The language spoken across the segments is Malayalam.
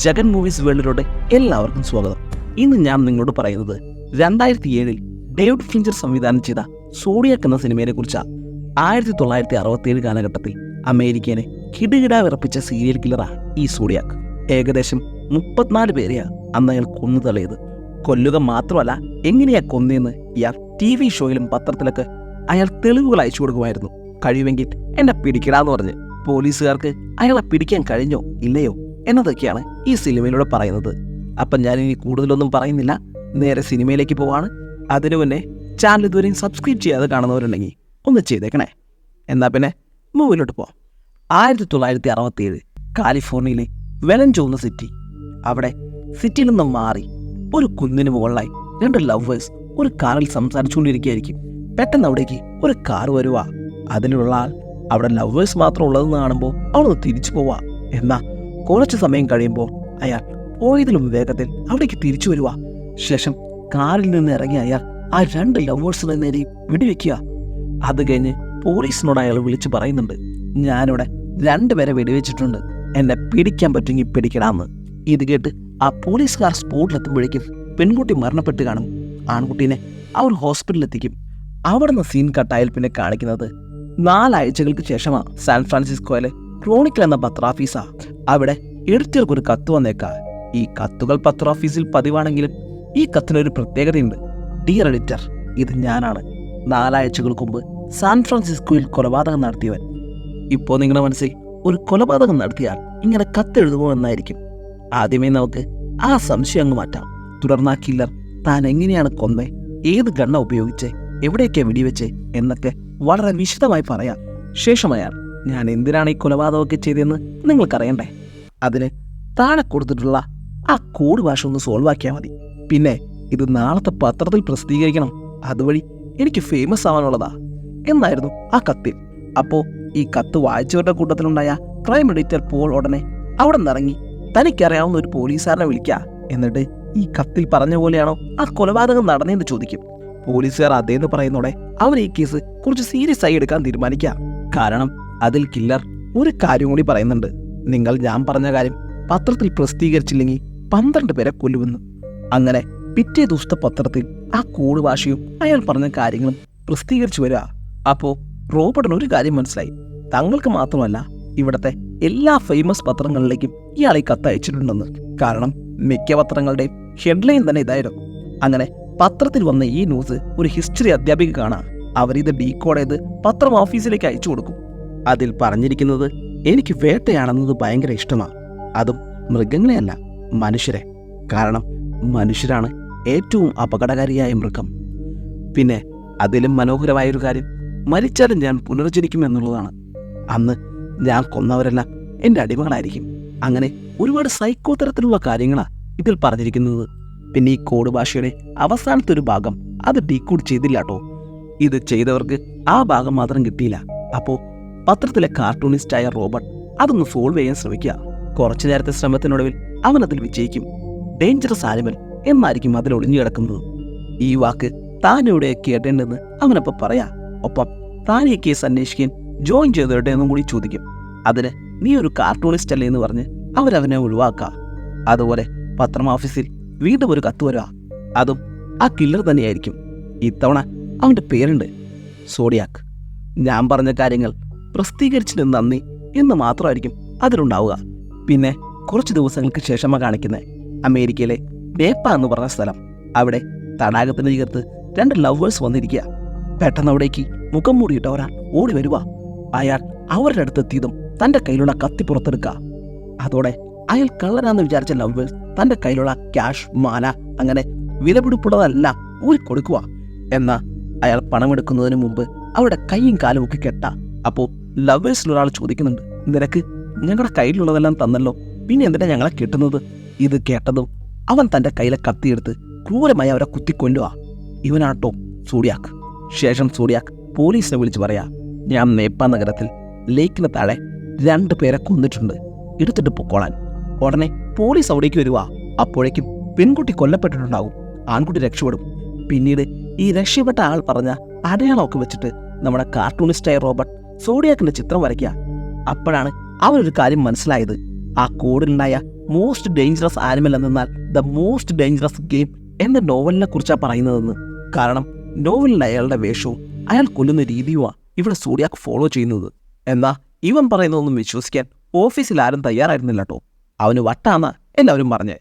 ജഗൻ മൂവീസ് വേൾഡിലൂടെ എല്ലാവർക്കും സ്വാഗതം. ഇന്ന് ഞാൻ നിങ്ങളോട് പറയുന്നത് രണ്ടായിരത്തി ഏഴിൽ ഡേവിഡ് ഫിഞ്ചർ സംവിധാനം ചെയ്ത സോഡിയാക്ക് എന്ന സിനിമയെ കുറിച്ചാണ്. ആയിരത്തി തൊള്ളായിരത്തി അറുപത്തി ഏഴ് കാലഘട്ടത്തിൽ അമേരിക്കനെ കിടുകിട വിറപ്പിച്ച സീരിയൽ കില്ലറാണ് ഈ സോഡിയാക്ക് ഏകദേശം മുപ്പത്തിനാല് പേരെയാണ് അന്ന് അയാൾ കൊന്നു തള്ളിയത്. കൊല്ലുക മാത്രമല്ല എങ്ങനെയാ കൊന്നതെന്ന് ഇയാൾ ടി വി ഷോയിലും പത്രത്തിലൊക്കെ അയാൾ തെളിവുകൾ അയച്ചു കൊടുക്കുമായിരുന്നു. കഴിയുമെങ്കിൽ എന്നെ പിടിക്കടാന്ന് പറഞ്ഞ് പോലീസുകാർക്ക് അയാളെ പിടിക്കാൻ കഴിഞ്ഞോ ഇല്ലയോ എന്നതൊക്കെയാണ് ഈ സിനിമയിലൂടെ പറയുന്നത്. അപ്പം ഞാൻ ഇനി കൂടുതലൊന്നും പറയുന്നില്ല. നേരെ സിനിമയിലേക്ക് പോവാണ്. അതിനു മുന്നേ ചാനൽ ഇതുവരെയും സബ്സ്ക്രൈബ് ചെയ്യാതെ കാണുന്നവരുണ്ടെങ്കിൽ ഒന്ന് ചെയ്തേക്കണേ. എന്നാൽ പിന്നെ മൂവിലോട്ട് പോവാം. ആയിരത്തി തൊള്ളായിരത്തി അറുപത്തിയേഴ് കാലിഫോർണിയയിലെ എന്ന സിറ്റി അവിടെ സിറ്റിയിൽ നിന്നും മാറി ഒരു കുന്നിന് മുകളിലായി രണ്ട് ലവേഴ്സ് ഒരു കാറിൽ സംസാരിച്ചുകൊണ്ടിരിക്കുകയായിരിക്കും. പെട്ടെന്ന് അവിടേക്ക് ഒരു കാർ വരുവാ. അതിലുള്ള ആൾ അവിടെ ലവേഴ്സ് മാത്രം ഉള്ളതെന്ന് കാണുമ്പോൾ അവളൊന്ന് തിരിച്ചു പോവാ. എന്നാ കുറച്ച് സമയം കഴിയുമ്പോൾ അയാൾ പോയതിലും വേഗത്തിൽ അവിടേക്ക് തിരിച്ചു വരിക ശേഷം കാറിൽ നിന്ന് ഇറങ്ങിയ അയാൾ ആ രണ്ട് ലവേഴ്സിനെ നേരെയും വെടിവെക്കുക. അത് കഴിഞ്ഞ് പോലീസിനോട് അയാൾ വിളിച്ചു പറയുന്നുണ്ട് ഞാനിവിടെ രണ്ടുപേരെ വെടിവെച്ചിട്ടുണ്ട്. എന്നെ പിടിക്കാൻ പറ്റുമെങ്കിൽ പിടിക്കണമെന്ന് ഇത് കേട്ട് ആ പോലീസുകാർ സ്പോട്ടിലെത്തുമ്പോഴേക്കും പെൺകുട്ടി മരണപ്പെട്ട് കാണും. ആൺകുട്ടീനെ അവർ ഹോസ്പിറ്റലിലെത്തിക്കും. അവിടെ അവിടുന്ന് സീൻ കട്ടായാൽ പിന്നെ കാണിക്കുന്നത് നാലാഴ്ചകൾക്ക് ശേഷമാണ് സാൻ ഫ്രാൻസിസ്കോയിലെ ക്രോണിക്കൽ എന്ന പത്രാഫീസാ അവിടെ എഡിറ്റർക്ക് കത്ത് വന്നേക്കാം. ഈ കത്തുകൾ പത്രാഫീസിൽ പതിവാണെങ്കിലും ഈ കത്തിനൊരു പ്രത്യേകതയുണ്ട്. ഡിയർ എഡിറ്റർ ഇത് ഞാനാണ്. നാലാഴ്ചകൾക്ക് മുമ്പ് സാൻ ഫ്രാൻസിസ്കോയിൽ കൊലപാതകം നടത്തിയവൻ. ഇപ്പോൾ നിങ്ങളുടെ മനസ്സിൽ ഒരു കൊലപാതകം നടത്തിയാൽ ഇങ്ങനെ കത്തെഴുതുമോ എന്നായിരിക്കും. ആദ്യമേ നമുക്ക് ആ സംശയം അങ്ങ് മാറ്റാം. തുടർന്ന് ആ കില്ലർ താൻ എങ്ങനെയാണ് കൊന്നേ ഏത് ഗണ്ണ ഉപയോഗിച്ച് എവിടെയൊക്കെ വെടിവെച്ച് എന്നൊക്കെ വളരെ വിശദമായി പറയാം. ശേഷം അയാൾ ഞാൻ എന്തിനാണ് ഈ കൊലപാതകമൊക്കെ ചെയ്തതെന്ന് നിങ്ങൾക്കറിയണ്ടേ? അതിന് താഴെ കൊടുത്തിട്ടുള്ള ആ കോഡ് ഭാഷ ഒന്ന് സോൾവ് ആക്കിയാൽ മതി. പിന്നെ ഇത് നാളത്തെ പത്രത്തിൽ പ്രസിദ്ധീകരിക്കണം. അതുവഴി എനിക്ക് ഫേമസ് ആവാനുള്ളതാ. എന്നായിരുന്നു ആ കത്തിൽ. അപ്പോ ഈ കത്ത് വായിച്ചവരുടെ കൂട്ടത്തിലുണ്ടായ ക്രൈം എഡിറ്റർ പോൾ ഉടനെ അവിടെ നിന്നിറങ്ങി തനിക്കറിയാവുന്ന ഒരു പോലീസുകാരനെ വിളിക്കുക എന്നിട്ട് ഈ കത്തിൽ പറഞ്ഞ പോലെയാണോ ആ കൊലപാതകം നടന്നതെന്ന് ചോദിക്കും. പോലീസുകാർ അതേന്ന് പറയുന്നോടെ അവർ ഈ കേസ് കുറച്ച് സീരിയസ് ആയി എടുക്കാൻ തീരുമാനിക്കുക കാരണം അതിൽ കില്ലർ ഒരു കാര്യം കൂടി പറയുന്നുണ്ട്. നിങ്ങൾ ഞാൻ പറഞ്ഞ കാര്യം പത്രത്തിൽ പ്രസിദ്ധീകരിച്ചില്ലെങ്കിൽ പന്ത്രണ്ട് പേരെ കൊല്ലുമെന്ന്. അങ്ങനെ പിറ്റേ ദിവസത്തെ പത്രത്തിൽ ആ കൂടുഭാഷയും ഭാഷയും അയാൾ പറഞ്ഞ കാര്യങ്ങളും പ്രസിദ്ധീകരിച്ചു വരിക. അപ്പോൾ റോബർട്ടിന് ഒരു കാര്യം മനസ്സിലായി. തങ്ങൾക്ക് മാത്രമല്ല ഇവിടത്തെ എല്ലാ ഫേമസ് പത്രങ്ങളിലേക്കും ഇയാൾ ഈ കത്ത് അയച്ചിട്ടുണ്ടെന്ന്. കാരണം മിക്ക പത്രങ്ങളുടെയും ഹെഡ്ലൈൻ തന്നെ ഇതായിരുന്നു. അങ്ങനെ പത്രത്തിൽ വന്ന ഈ ന്യൂസ് ഒരു ഹിസ്റ്ററി അധ്യാപിക കാണാം അവരിത് ഡീകോഡ് ചെയ്ത് പത്രം ഓഫീസിലേക്ക് അയച്ചു കൊടുക്കും. അതിൽ പറഞ്ഞിരിക്കുന്നത് എനിക്ക് വേട്ടയാണെന്നത് ഭയങ്കര ഇഷ്ടമാണ് അതും മൃഗങ്ങളെയല്ല മനുഷ്യരെ. കാരണം മനുഷ്യരാണ് ഏറ്റവും അപകടകാരിയായ മൃഗം. പിന്നെ അതിലും മനോഹരമായൊരു കാര്യം മരിച്ചാലും ഞാൻ പുനർജനിക്കും എന്നുള്ളതാണ്. അന്ന് ഞാൻ കൊന്നവരെല്ലാം എന്റെ അടിമകളായിരിക്കും. അങ്ങനെ ഒരുപാട് സൈക്കോ തരത്തിലുള്ള കാര്യങ്ങളാണ് ഇതിൽ പറഞ്ഞിരിക്കുന്നത്. പിന്നെ ഈ കോഡ് ഭാഷയുടെ അവസാനത്തെ ഒരു ഭാഗം അത് ഡീകോഡ് ചെയ്തില്ല കേട്ടോ ഇത് ചെയ്തവർക്ക് ആ ഭാഗം മാത്രം കിട്ടിയില്ല. അപ്പോൾ പത്രത്തിലെ കാർട്ടൂണിസ്റ്റായ റോബർട്ട് അതൊന്ന് സോൾവ് ചെയ്യാൻ ശ്രമിക്കുക. കുറച്ചു നേരത്തെ ശ്രമത്തിനൊടുവിൽ അവൻ അതിൽ വിജയിക്കും. ഡേഞ്ചറസ് ആനിമൽ എന്നായിരിക്കും അതിൽ ഒളിഞ്ഞു കിടക്കുന്നത്. ഈ വാക്ക് താൻ എവിടെ കേട്ടേണ്ടെന്ന് അവനപ്പം പറയാ. ഒപ്പം താൻ ഈ കേസ് അന്വേഷിക്കാൻ ജോയിൻ ചെയ്തോട്ടെ എന്നും കൂടി ചോദിക്കും. അതിന് നീ ഒരു കാർട്ടൂണിസ്റ്റ് അല്ലേ എന്ന് പറഞ്ഞ് അവരവനെ ഒഴിവാക്കാം. അതുപോലെ പത്രം ഓഫീസിൽ വീണ്ടും ഒരു കത്ത് വരിക അതും ആ കില്ലർ തന്നെയായിരിക്കും. ഇത്തവണ അവന്റെ പേരുണ്ട്. സോഡിയാക്ക് ഞാൻ പറഞ്ഞ കാര്യങ്ങൾ പ്രസിദ്ധീകരിച്ചതിന് നന്ദി എന്ന് മാത്രമായിരിക്കും അതിലുണ്ടാവുക. പിന്നെ കുറച്ച് ദിവസങ്ങൾക്ക് ശേഷമാണ് കാണിക്കുന്നത് അമേരിക്കയിലെ നേപ്പ എന്ന് പറഞ്ഞ സ്ഥലം. അവിടെ തടാകത്തിന് ചേർത്ത് രണ്ട് ലവേഴ്സ് വന്നിരിക്കുക. പെട്ടെന്ന് അവിടേക്ക് മുഖം മൂടിയിട്ട് ഒരാൾ ഓടി വരിക അയാൾ അവരുടെ അടുത്തെത്തിയതും തന്റെ കയ്യിലുള്ള കത്തി പുറത്തെടുക്കുക അതോടെ അയാൾ കള്ളനാന്ന് വിചാരിച്ച ലവേഴ്സ് തന്റെ കയ്യിലുള്ള ക്യാഷ് മാല അങ്ങനെ വിലപിടിപ്പുള്ളതെല്ലാം ഊരി കൊടുക്കുക എന്നാൽ അയാൾ പണമെടുക്കുന്നതിന് മുമ്പ് അവരുടെ കൈയും കാലും ഒക്കെ കെട്ട. അപ്പോൾ ലവേഴ്സിൽ ഒരാൾ ചോദിക്കുന്നുണ്ട് നിനക്ക് ഞങ്ങളുടെ കയ്യിലുള്ളതെല്ലാം തന്നല്ലോ പിന്നെ എന്തിനാ ഞങ്ങളെ കിട്ടുന്നത്? ഇത് കേട്ടതും അവൻ തന്റെ കയ്യിലെ കത്തിയെടുത്ത് ക്രൂരമായി അവരെ കുത്തിക്കൊല്ലുക ഇവനാട്ടോ സൂഡിയാക്ക്. ശേഷം സൂഡിയാക്ക് പോലീസിനെ വിളിച്ച് പറയാ ഞാൻ നേപ്പ നഗരത്തിൽ ലേക്കിന് താഴെ രണ്ട് പേരെ കൊന്നിട്ടുണ്ട് എടുത്തിട്ട് പൊക്കോളാൻ. ഉടനെ പോലീസ് അവിടേക്ക് വരുക അപ്പോഴേക്കും പെൺകുട്ടി കൊല്ലപ്പെട്ടിട്ടുണ്ടാകും ആൺകുട്ടി രക്ഷപ്പെടും. പിന്നീട് ഈ രക്ഷപ്പെട്ട ആൾ പറഞ്ഞ അടയാളമൊക്കെ വെച്ചിട്ട് നമ്മുടെ കാർട്ടൂണിസ്റ്റായ റോബർട്ട് സോഡിയാക്കിന്റെ ചിത്രം വരയ്ക്കുക. അപ്പോഴാണ് അവനൊരു കാര്യം മനസ്സിലായത്. ആ കോഡിലുണ്ടായ മോസ്റ്റ് ഡേഞ്ചറസ് ആനിമൽ എന്നാൽ ദ മോസ്റ്റ് ഡേഞ്ചറസ് ഗെയിം എന്ന നോവലിനെ കുറിച്ചാണ് പറയുന്നതെന്ന്. കാരണം നോവലിൽ അയാളുടെ വേഷവും അയാൾ കൊല്ലുന്ന രീതിയുമാണ് ഇവിടെ സൂര്യാക്ക് ഫോളോ ചെയ്യുന്നത്. എന്നാ ഇവൻ പറയുന്നതൊന്നും വിശ്വസിക്കാൻ ഓഫീസിൽ ആരും തയ്യാറായിരുന്നില്ല കേട്ടോ അവന് വട്ടാന്ന എല്ലാവരും പറഞ്ഞേ.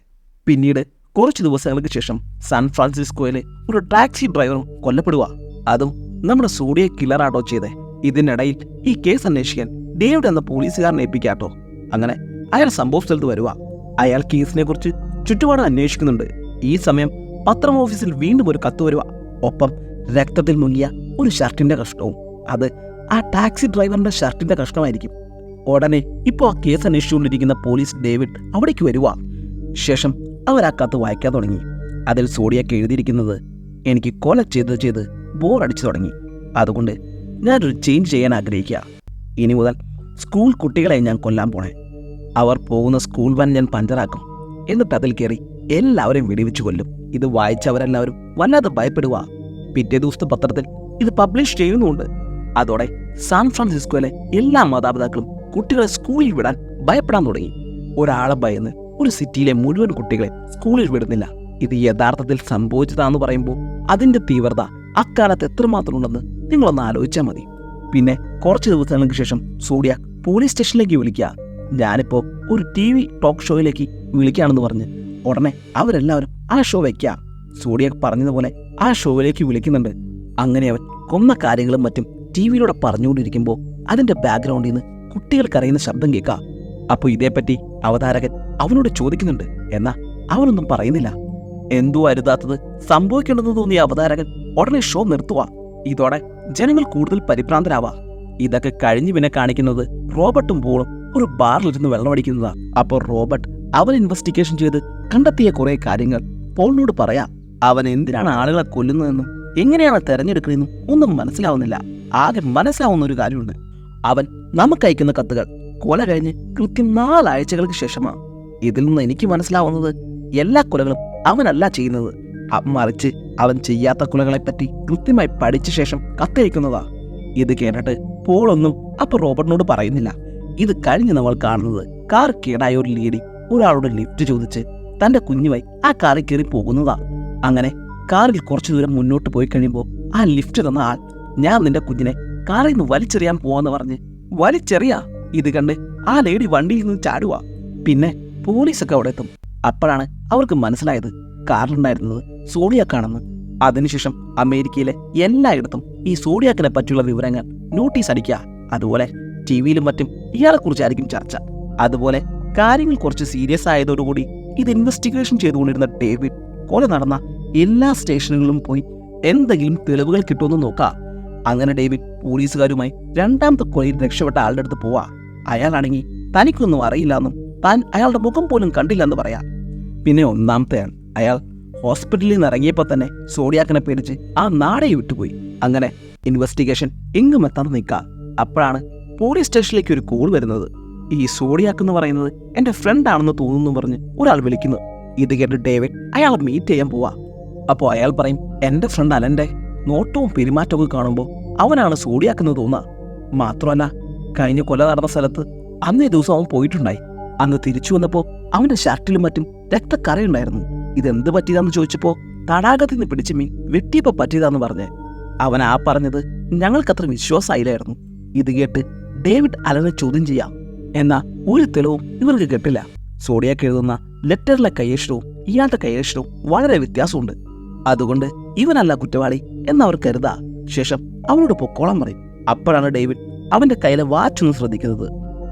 പിന്നീട് കുറച്ച് ദിവസങ്ങൾക്ക് ശേഷം സാൻ ഫ്രാൻസിസ്കോയിലെ ഒരു ടാക്സി ഡ്രൈവറും കൊല്ലപ്പെടുക അതും നമ്മുടെ സൂര്യ കില്ലറാട്ടോ ചെയ്തേ. ഇതിനിടയിൽ ഈ കേസ് അന്വേഷിക്കാൻ ഡേവിഡ് എന്ന പോലീസുകാരനെ ഏൽപ്പിക്കാട്ടോ അങ്ങനെ അയാൾ സംഭവ സ്ഥലത്ത് വരുക അയാൾ കേസിനെ കുറിച്ച് ചുറ്റുപാടും അന്വേഷിക്കുന്നുണ്ട്. ഈ സമയം പത്രം ഓഫീസിൽ വീണ്ടും ഒരു കത്ത് വരുക ഒപ്പം രക്തത്തിൽ മുങ്ങിയ ഒരു ഷർട്ടിന്റെ കഷ്ണവും. അത് ആ ടാക്സി ഡ്രൈവറിന്റെ ഷർട്ടിന്റെ കഷ്ണമായിരിക്കും. ഉടനെ ഇപ്പോൾ ആ കേസ് അന്വേഷിച്ചുകൊണ്ടിരിക്കുന്ന പോലീസ് ഡേവിഡ് അവിടേക്ക് വരുക ശേഷം അവർ ആ കത്ത് വായിക്കാൻ തുടങ്ങി. അതിൽ സോഡിയൊക്കെ എഴുതിയിരിക്കുന്നത് എനിക്ക് കൊല ചെയ്ത് ചെയ്ത് ബോർ അടിച്ചു തുടങ്ങി. അതുകൊണ്ട് ഞാനൊരു ചേഞ്ച് ചെയ്യാൻ ആഗ്രഹിക്കുക. ഇനി മുതൽ സ്കൂൾ കുട്ടികളെ ഞാൻ കൊല്ലാൻ പോണേ. അവർ പോകുന്ന സ്കൂൾ വൻ ഞാൻ പഞ്ചറാക്കും. എന്നിട്ട് അതിൽ കയറി എല്ലാവരെയും വെടിവെച്ച് കൊല്ലും. ഇത് വായിച്ചവരെല്ലാവരും വല്ലാതെ ഭയപ്പെടുക പിറ്റേ ദിവസത്തെ പത്രത്തിൽ ഇത് പബ്ലിഷ് ചെയ്യുന്നുമുണ്ട് അതോടെ സാൻ ഫ്രാൻസിസ്കോയിലെ എല്ലാ മാതാപിതാക്കളും കുട്ടികളെ സ്കൂളിൽ വിടാൻ ഭയപ്പെടാൻ തുടങ്ങി. ഒരാളെ ഭയന്ന് ഒരു സിറ്റിയിലെ മുഴുവൻ കുട്ടികളെ സ്കൂളിൽ വിടുന്നില്ല. ഇത് യഥാർത്ഥത്തിൽ സംഭവിച്ചതാന്ന് പറയുമ്പോൾ അതിന്റെ തീവ്രത അക്കാലത്ത് എത്രമാത്രം ഉണ്ടെന്ന് നിങ്ങളൊന്ന് ആലോചിച്ചാൽ മതി. പിന്നെ കുറച്ച് ദിവസങ്ങൾക്ക് ശേഷം സൂര്യ പോലീസ് സ്റ്റേഷനിലേക്ക് വിളിക്കുക. ഞാനിപ്പോൾ ഒരു ടി വി ടോക്ക് ഷോയിലേക്ക് വിളിക്കുകയാണെന്ന് പറഞ്ഞ് ഉടനെ അവരെല്ലാവരും ആ ഷോ വയ്ക്കുക സൂര്യ പറഞ്ഞതുപോലെ ആ ഷോയിലേക്ക് വിളിക്കുന്നുണ്ട്. അങ്ങനെ അവൻ കൊന്ന കാര്യങ്ങളും മറ്റും ടി വിയിലൂടെ പറഞ്ഞുകൊണ്ടിരിക്കുമ്പോൾ അതിന്റെ ബാക്ക്ഗ്രൗണ്ടിൽ നിന്ന് കുട്ടികൾ കരയുന്ന ശബ്ദം കേൾക്കാം. അപ്പോൾ ഇതേപ്പറ്റി അവതാരകൻ അവനോട് ചോദിക്കുന്നുണ്ട്. എന്നാൽ അവനൊന്നും പറയുന്നില്ല. എന്തോ അരുതാത്തത് സംഭവിക്കേണ്ടെന്ന് തോന്നിയ അവതാരകൻ ഉടനെ ഷോ നിർത്തുക ഇതോടെ ജനങ്ങൾ കൂടുതൽ പരിഭ്രാന്തരാവാ. ഇതൊക്കെ കഴിഞ്ഞു പിന്നെ കാണിക്കുന്നത് റോബർട്ടും പോളും ഒരു ബാറിലിരുന്ന് വെള്ളമടിക്കുന്നതാ. അപ്പോൾ റോബർട്ട് അവൻ ഇൻവെസ്റ്റിഗേഷൻ ചെയ്ത് കണ്ടെത്തിയ കുറെ കാര്യങ്ങൾ പോളിനോട് പറയാം. അവൻ എന്തിനാണ് ആളുകളെ കൊല്ലുന്നതെന്നും എങ്ങനെയാണ് തെരഞ്ഞെടുക്കുന്നതെന്നും ഒന്നും മനസ്സിലാവുന്നില്ല. ആകെ മനസ്സിലാവുന്ന ഒരു കാര്യമുണ്ട്. അവൻ നമുക്ക് അയക്കുന്ന കത്തുകൾ കൊല കഴിഞ്ഞ് കൃത്യം നാലാഴ്ചകൾക്ക് ശേഷമാണ്. ഇതിൽ നിന്ന് എനിക്ക് മനസ്സിലാവുന്നത് എല്ലാ കൊലകളും അവനല്ല ചെയ്യുന്നത്. മറിച്ച് അവൻ ചെയ്യാത്ത കുലകളെപ്പറ്റി കൃത്യമായി പഠിച്ച ശേഷം കത്തയക്കുന്നതാ ഇത് കേട്ടിട്ട് പോളൊന്നും അപ്പൊ റോബർട്ടിനോട് പറയുന്നില്ല. ഇത് കഴിഞ്ഞ് നമ്മൾ കാണുന്നത് കാർ കേടായ ഒരു ലേഡി ഒരാളോട് ലിഫ്റ്റ് ചോദിച്ച് തന്റെ കുഞ്ഞുമായി ആ കാറിൽ കയറി പോകുന്നതാ. അങ്ങനെ കാറിൽ കുറച്ചു ദൂരം മുന്നോട്ട് പോയി കഴിയുമ്പോൾ ആ ലിഫ്റ്റ് തന്ന ആൾ ഞാൻ നിന്റെ കുഞ്ഞിനെ കാറിൽ നിന്ന് വലിച്ചെറിയാൻ പോവാന്ന് പറഞ്ഞ് വലിച്ചെറിയാ? ഇത് കണ്ട് ആ ലേഡി വണ്ടിയിൽ നിന്ന് ചാടുക പിന്നെ പോലീസൊക്കെ അവിടെ എത്തും. അപ്പോഴാണ് അവർക്ക് മനസ്സിലായത് കാറിലുണ്ടായിരുന്നത് സോഡിയാക്കാണെന്ന് അതിനുശേഷം അമേരിക്കയിലെ എല്ലായിടത്തും ഈ സോഡിയാക്കിനെ പറ്റിയുള്ള വിവരങ്ങൾ നോട്ടീസ് അടിക്കുക. അതുപോലെ ടി വിയിലും മറ്റും ഇയാളെക്കുറിച്ചായിരിക്കും ചർച്ച. അതുപോലെ കാര്യങ്ങൾ കുറച്ച് സീരിയസ് ആയതോടുകൂടി ഇത് ഇൻവെസ്റ്റിഗേഷൻ ചെയ്തുകൊണ്ടിരുന്ന ഡേവിഡ് കൊല നടന്ന എല്ലാ സ്റ്റേഷനുകളിലും പോയി എന്തെങ്കിലും തെളിവുകൾ കിട്ടുമെന്ന് നോക്കാം. അങ്ങനെ ഡേവിഡ് പോലീസുകാരുമായി രണ്ടാമത്തെ കൊലയിൽ രക്ഷപ്പെട്ട ആളുടെ അടുത്ത് പോവാ. അയാളാണെങ്കിൽ തനിക്കൊന്നും അറിയില്ലെന്നും താൻ അയാളുടെ മുഖം പോലും കണ്ടില്ല എന്ന് പറയാം. പിന്നെ ഒന്നാമത്തെയാണ് അയാൾ ഹോസ്പിറ്റലിൽ നിന്ന് ഇറങ്ങിയപ്പോൾ തന്നെ സോഡിയാക്കിനെ പേടിച്ച് ആ നാടെ വിട്ടുപോയി. അങ്ങനെ ഇൻവെസ്റ്റിഗേഷൻ എങ്ങും എത്താതെ നിൽക്കുക. അപ്പോഴാണ് പോലീസ് സ്റ്റേഷനിലേക്ക് ഒരു കോൾ വരുന്നത്. ഈ സോഡിയാക്ക് എന്ന് പറയുന്നത് എന്റെ ഫ്രണ്ട് ആണെന്ന് തോന്നുന്നു പറഞ്ഞ് ഒരാൾ വിളിക്കുന്നു ഇത് കേട്ട് ഡേവിഡ് അയാൾ മീറ്റ് ചെയ്യാൻ പോവാ. അപ്പോൾ അയാൾ പറയും എന്റെ ഫ്രണ്ട് അലന്റെ നോട്ടവും പെരുമാറ്റവും കാണുമ്പോൾ അവനാണ് സോഡിയാക്കെന്ന് തോന്നുക മാത്രമല്ല കഴിഞ്ഞ കൊല നടന്ന സ്ഥലത്ത് അന്നേ ദിവസം അവൻ പോയിട്ടുണ്ടായി. അന്ന് തിരിച്ചു വന്നപ്പോൾ അവന്റെ ഷർട്ടിലും മറ്റും രക്തക്കറയുണ്ടായിരുന്നു. ഇതെന്ത് പറ്റിയതാന്ന് ചോദിച്ചപ്പോൾ തടാകത്തിൽ നിന്ന് പിടിച്ച മീൻ വെട്ടിയപ്പോൾ പറ്റിയതാന്ന് പറഞ്ഞ്. അവൻ ആ പറഞ്ഞത് ഞങ്ങൾക്കത്ര വിശ്വാസമായില്ലായിരുന്നു. ഇത് കേട്ട് ഡേവിഡ് അലനെ ചോദ്യം ചെയ്യാം. എന്ന ഒരു തെളിവും ഇവർക്ക് കിട്ടില്ല. സോഡിയാക്ക് എഴുതുന്ന ലെറ്ററിലെ കൈയക്ഷരവും ഇയാളുടെ കൈയക്ഷരവും വളരെ വ്യത്യാസമുണ്ട്. അതുകൊണ്ട് ഇവനല്ല കുറ്റവാളി എന്നവർ കരുതാ. ശേഷം അവനോട് പൊക്കോളം പറയും. അപ്പോഴാണ് ഡേവിഡ് അവന്റെ കയ്യിലെ വാച്ച് ഒന്ന് ശ്രദ്ധിക്കുന്നത്.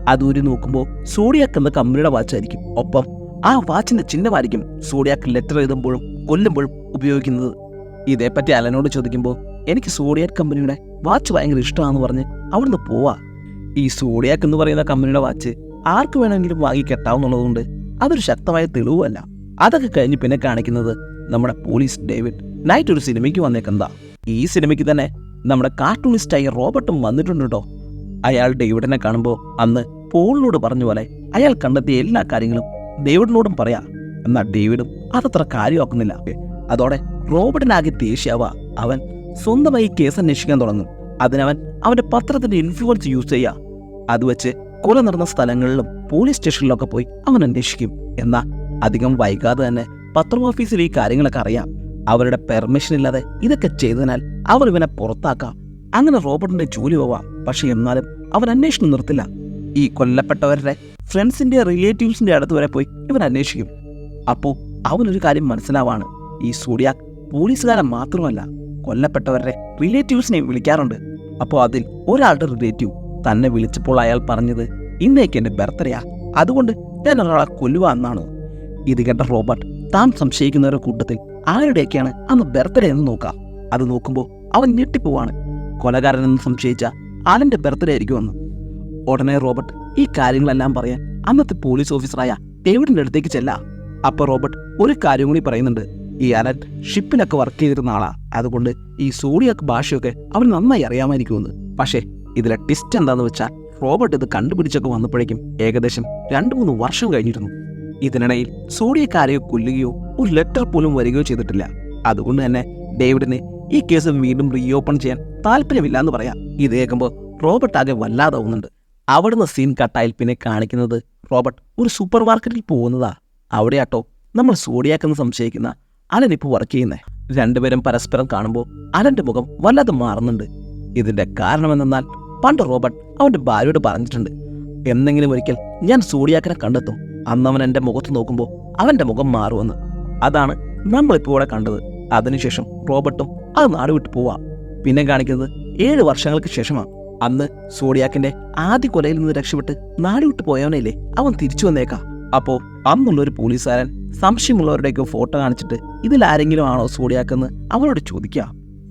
അതൂരി നോക്കുമ്പോൾ സോഡിയാക്ക് എന്ന കമ്പനിയുടെ വാച്ചായിരിക്കും. ഒപ്പം ആ വാച്ചിന്റെ ചിഹ്നമായിരിക്കും സോഡിയാക്ക് ലെറ്റർ എഴുതുമ്പോഴും കൊല്ലുമ്പോഴും ഉപയോഗിക്കുന്നത്. ഇതേപ്പറ്റി അലനോട് ചോദിക്കുമ്പോൾ എനിക്ക് സോഡിയാക്ക് കമ്പനിയുടെ വാച്ച് ഭയങ്കര ഇഷ്ടമാണെന്ന് പറഞ്ഞ് അവിടുന്ന് പോവാ. ഈ സോഡിയാക്ക് എന്ന് പറയുന്ന കമ്പനിയുടെ വാച്ച് ആർക്ക് വേണമെങ്കിലും വാങ്ങി കെട്ടാവുന്നുള്ളതുകൊണ്ട് അതൊരു ശക്തമായ തെളിവുമല്ല. അതൊക്കെ കഴിഞ്ഞ് പിന്നെ കാണിക്കുന്നത് നമ്മുടെ പോലീസ് ഡേവിഡ് നൈറ്റ് ഒരു സിനിമയ്ക്ക് വന്നേക്കെന്താ. ഈ സിനിമയ്ക്ക് തന്നെ നമ്മുടെ കാർട്ടൂണിസ്റ്റായ റോബർട്ടും വന്നിട്ടുണ്ട് കേട്ടോ അയാൾ ഡേവിഡിനെ കാണുമ്പോൾ അന്ന് പോളിനോട് പറഞ്ഞ പോലെ അയാൾ കണ്ടെത്തിയ എല്ലാ കാര്യങ്ങളും ഡേവിഡിനോടും പറയാം എന്നാൽ ഡേവിഡും അതത്ര കാര്യമാക്കുന്നില്ല. അതോടെ റോബർട്ടിനാകെ ദേഷ്യാവ. അവൻ സ്വന്തമായി കേസ് അന്വേഷിക്കാൻ തുടങ്ങും. അതിനവൻ അവന്റെ പത്രത്തിന്റെ ഇൻഫ്ലുവൻസ് യൂസ് ചെയ്യുക അത് വെച്ച് കൊല നടന്ന സ്ഥലങ്ങളിലും പോലീസ് സ്റ്റേഷനിലൊക്കെ പോയി അവൻ അന്വേഷിക്കും. എന്നാൽ അധികം വൈകാതെ തന്നെ പത്രം ഓഫീസിൽ ഈ കാര്യങ്ങളൊക്കെ അറിയാം. അവരുടെ പെർമിഷൻ ഇല്ലാതെ ഇതൊക്കെ ചെയ്തതിനാൽ അവർ ഇവനെ പുറത്താക്കാം. അങ്ങനെ റോബർട്ടിന്റെ ജോലി പോവാം. പക്ഷെ എന്നാലും അവൻ അന്വേഷണം നിർത്തില്ല. ഈ കൊല്ലപ്പെട്ടവരുടെ ഫ്രണ്ട്സിന്റെ റിലേറ്റീവ്സിന്റെ അടുത്ത് വരെ പോയി ഇവൻ അന്വേഷിക്കും. അപ്പോൾ അവനൊരു കാര്യം മനസ്സിലാവാണ്. ഈ സൂര്യാക് പോലീസുകാരൻ മാത്രമല്ല കൊല്ലപ്പെട്ടവരുടെ റിലേറ്റീവ്സിനെയും വിളിക്കാറുണ്ട്. അപ്പോൾ അതിൽ ഒരാളുടെ റിലേറ്റീവ് തന്നെ വിളിച്ചപ്പോൾ അയാൾ പറഞ്ഞത് ഇന്നേക്ക് എന്റെ ബർത്ത്ഡേയാ അതുകൊണ്ട് ഞാൻ ഒരാളെ കൊല്ലുക എന്നാണ്. ഇത് കേട്ട റോബർട്ട് താൻ സംശയിക്കുന്നവരുടെ കൂട്ടത്തിൽ ആരുടെയൊക്കെയാണ് അന്ന് ബർത്ത്ഡേ എന്ന് നോക്കാം. അത് നോക്കുമ്പോൾ അവൻ ഞെട്ടിപ്പോവാണ്. കൊലകാരനെന്ന് സംശയിച്ച ആലന്റെ ബർത്ത്ഡേ ആയിരിക്കുമെന്ന്. ഉടനെ റോബർട്ട് ഈ കാര്യങ്ങളെല്ലാം പറയാൻ അന്നത്തെ പോലീസ് ഓഫീസറായ ഡേവിഡിന്റെ അടുത്തേക്ക് ചെല്ല. അപ്പോൾ റോബർട്ട് ഒരു കാര്യം കൂടി പറയുന്നുണ്ട്. ഈ അലൻ ഷിപ്പിനൊക്കെ വർക്ക് ചെയ്തിരുന്ന ആളാ. അതുകൊണ്ട് ഈ സോഡിയാക്ക് ഭാഷയൊക്കെ അവന് നന്നായി അറിയാമായിരിക്കുമെന്ന്. പക്ഷേ ഇതിലെ ട്വിസ്റ്റ് എന്താന്ന് വെച്ചാൽ റോബർട്ട് ഇത് കണ്ടുപിടിച്ചൊക്കെ വന്നപ്പോഴേക്കും ഏകദേശം രണ്ട് മൂന്ന് വർഷം കഴിഞ്ഞിരുന്നു. ഇതിനിടയിൽ സോഡിയക്കാരെയോ കൊല്ലുകയോ ഒരു ലെറ്റർ പോലും വരികയോ ചെയ്തിട്ടില്ല. അതുകൊണ്ട് തന്നെ ഡേവിഡിന് ഈ കേസ് വീണ്ടും റീഓപ്പൺ ചെയ്യാൻ താല്പര്യമില്ല എന്ന് പറയാം. ഇത് കേൾക്കുമ്പോൾ റോബർട്ട് ആകെ വല്ലാതാവുന്നുണ്ട്. അവിടുന്ന് സീൻ കട്ടായിൽ പിന്നെ കാണിക്കുന്നത് റോബർട്ട് ഒരു സൂപ്പർ മാർക്കറ്റിൽ പോകുന്നതാ. അവിടെയാട്ടോ നമ്മൾ സോഡിയാക്കെന്ന് സംശയിക്കുന്ന അലൻ ഇപ്പോൾ വർക്ക് ചെയ്യുന്നേ. രണ്ടുപേരും പരസ്പരം കാണുമ്പോൾ അലന്റെ മുഖം വല്ലാതെ മാറുന്നുണ്ട്. ഇതിന്റെ കാരണമെന്നാൽ പണ്ട് റോബർട്ട് അവന്റെ ഭാര്യയോട് പറഞ്ഞിട്ടുണ്ട് എന്നെങ്കിലും ഒരിക്കൽ ഞാൻ സോഡിയാക്കിനെ കണ്ടെത്തും. അന്നവൻ എന്റെ മുഖത്ത് നോക്കുമ്പോൾ അവന്റെ മുഖം മാറുമെന്ന്. അതാണ് നമ്മളിപ്പോൾ ഇവിടെ കണ്ടത്. അതിനുശേഷം റോബർട്ടും അത് നാടുവിട്ട് പോവാ. പിന്നെ കാണിക്കുന്നത് ഏഴ് വർഷങ്ങൾക്ക് ശേഷമാണ്. അന്ന് സോഡിയാക്കിന്റെ ആദ്യ കൊലയിൽ നിന്ന് രക്ഷപ്പെട്ട് നാട് വിട്ടു പോയവനല്ലേ അവൻ തിരിച്ചു വന്നേക്കാം. അപ്പോ അന്നുള്ള ഒരു പോലീസുകാരൻ സംശയമുള്ളവരുടെയൊക്കെ ഫോട്ടോ കാണിച്ചിട്ട് ഇതിൽ ആരെങ്കിലും ആണോ സോഡിയാക്കെന്ന് അവനോട് ചോദിക്കുക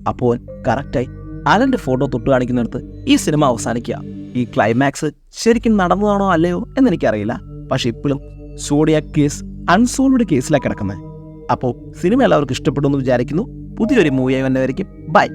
അപ്പോൾ കറക്റ്റായി അലന്റെ ഫോട്ടോ തൊട്ട് കാണിക്കുന്നിടത്ത് ഈ സിനിമ അവസാനിക്കുക ഈ ക്ലൈമാക്സ് ശരിക്കും നടന്നതാണോ അല്ലയോ എന്നെനിക്കറിയില്ല. പക്ഷെ ഇപ്പോഴും സോഡിയാ കേസ് അൺസോൾവ്ഡ് കേസിലാണ് കിടക്കുന്നത് അപ്പോൾ സിനിമ എല്ലാവർക്കും ഇഷ്ടപ്പെടുമെന്ന് വിചാരിക്കുന്നു. പുതിയൊരു മൂവിയായി വന്നവരിക്കും ബൈ.